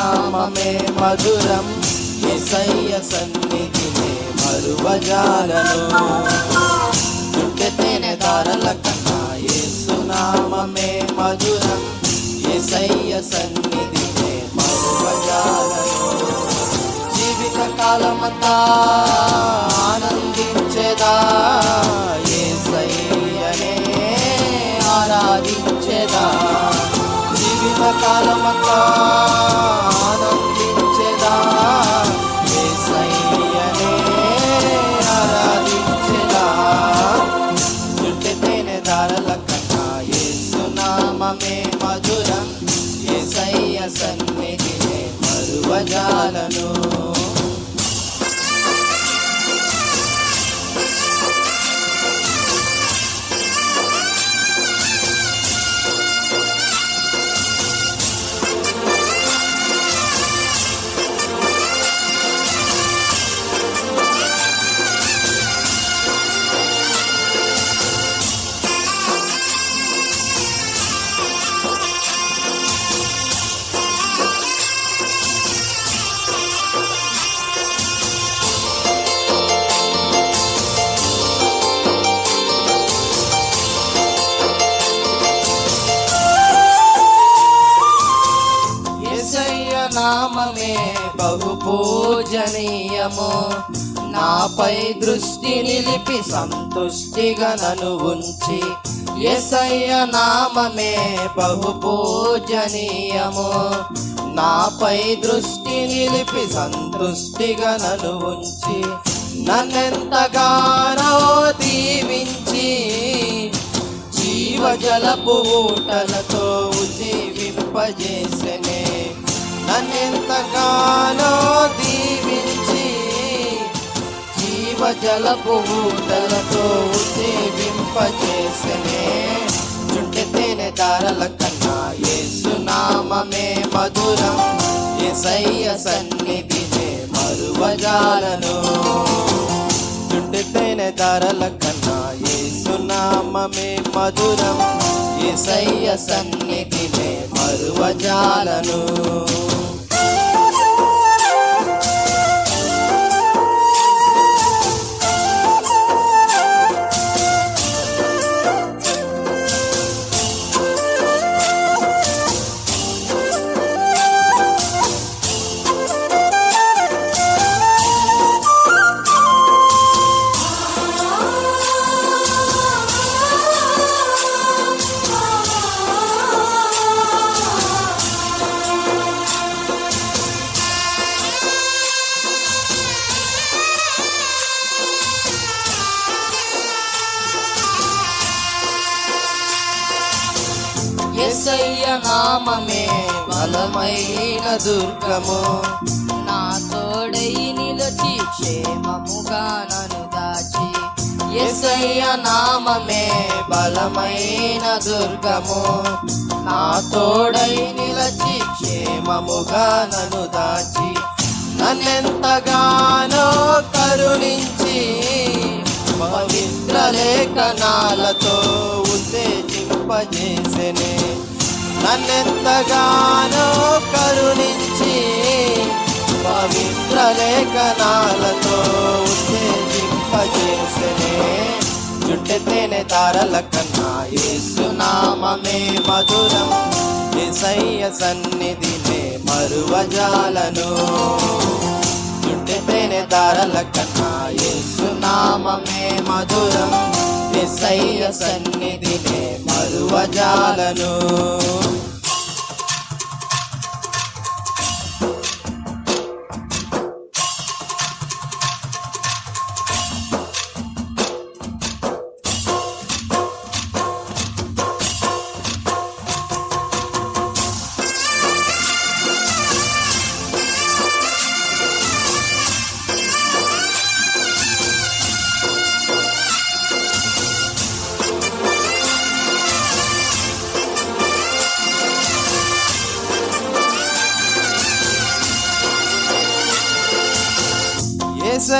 నామమే మధురం. ఎసయ్య సన్నిధినే మరువజాలను. చుట్టెతేనే దారల కన్నా యేసునామమే మధురం. ఎసయ్య సన్నిధినే మరువజాలను. జీవిత కాలమంతా ఆనందించేదా? యేసయ్యనే ఆరాధించేదా? జీవిత కాలమంతా mami. నామమే బహు పూజనీయము నాపై దృష్టి నిలిపి సంతుష్టిగా నను ఉంచి ఎసయ్య నామమే బహు పూజనీయము నాపై దృష్టి నిలిపి సంతుష్టిగా నను ఉంచి నన్నెంతగానో దీవించి జీవజలపు ఊటలతో ఉదీవింపజేసనే నన్నెంతగానో దీవించి జీవజలపు ఊటలతో ఉజ్జీవింపజేసనే చుట్టెతేనే దారల కన్నా ఏసునామే మధురం. ఎసయ్య సన్నిధినే మరువజాలను. చుట్టెతేనే దారల కన్నా నామమే మధురం. యేసయ్య సన్నిధినే మరువజాలను. యేసయ్య నామమే బలమైన దుర్గము. నా తోడై నిలచి క్షేమముగా నను దాచి ఎసయ్య నామమే బలమైన దుర్గము. నా తోడై నిలచి క్షేమముగా నను దాచి నన్నెంతగానో కరుణించి పవిత్ర లేఖనాలతో ఉత్తేజింపజేసెనే. నన్నెంతగానో కరుణించి పవిత్ర లేఖనాలతో ఉత్తేజింపజేసనే. చుట్టెతేనే తారల కన్నా ఏసునామే మధురం. యేసయ్య సన్నిధినే మరువజాలను. చుట్టెతేనే తారల కన్నా ఏసునామే మధురం. యేసయ్య సన్నిధినే మరువజాలను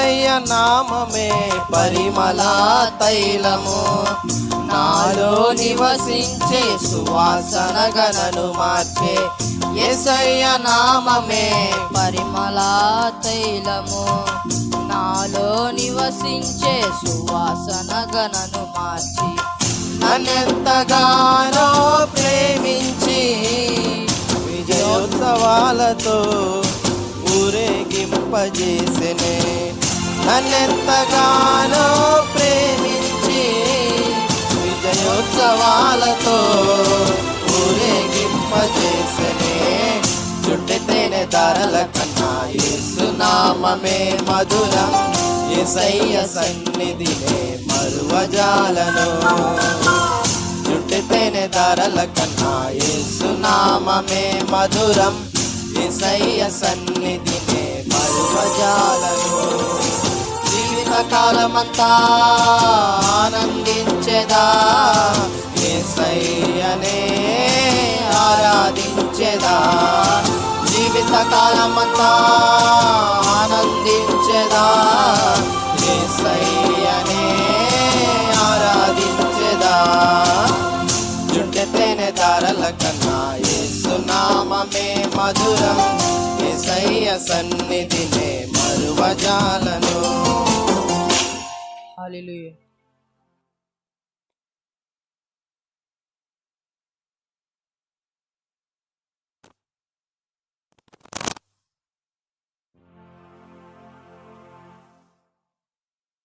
యేసయ్య నామమే పరిమళ తైలము. నాలో నివసించే సువాసన గనను మార్చే యేసయ్య నామమే పరిమళా తైలము. నాలో నివసించే సువాసన గణను మార్చి నన్నెంతగానో ప్రేమించి విజయోత్సవాలతో ఊరేగింపజేసెనే నన్నెంతగానో ప్రేమించి విజయోత్సవాలతో ఊరేగింపజేసనే చుట్టితేనే ధరల కన్నా యేసునామమే మధురం. ఎసయ్య సన్నిధినే మరువజాలను. చుట్టితేనే ధరల కన్నా యేసునామమే మధురం. ఎసయ్య సన్నిధినే మరువజాలను. జీవితకాలమంతా ఆనందించెదా? ఏసయ్యనే ఆరాధించెదా? జీవితకాలమంతా ఆనందించెదా? ఏసయ్యనే ఆరాధించెదా? జుండెతేనే దారల కన్నా యేసునామమే మధురం. ఏసయ్య సన్నిధినే మరువజాలను. Hallelujah.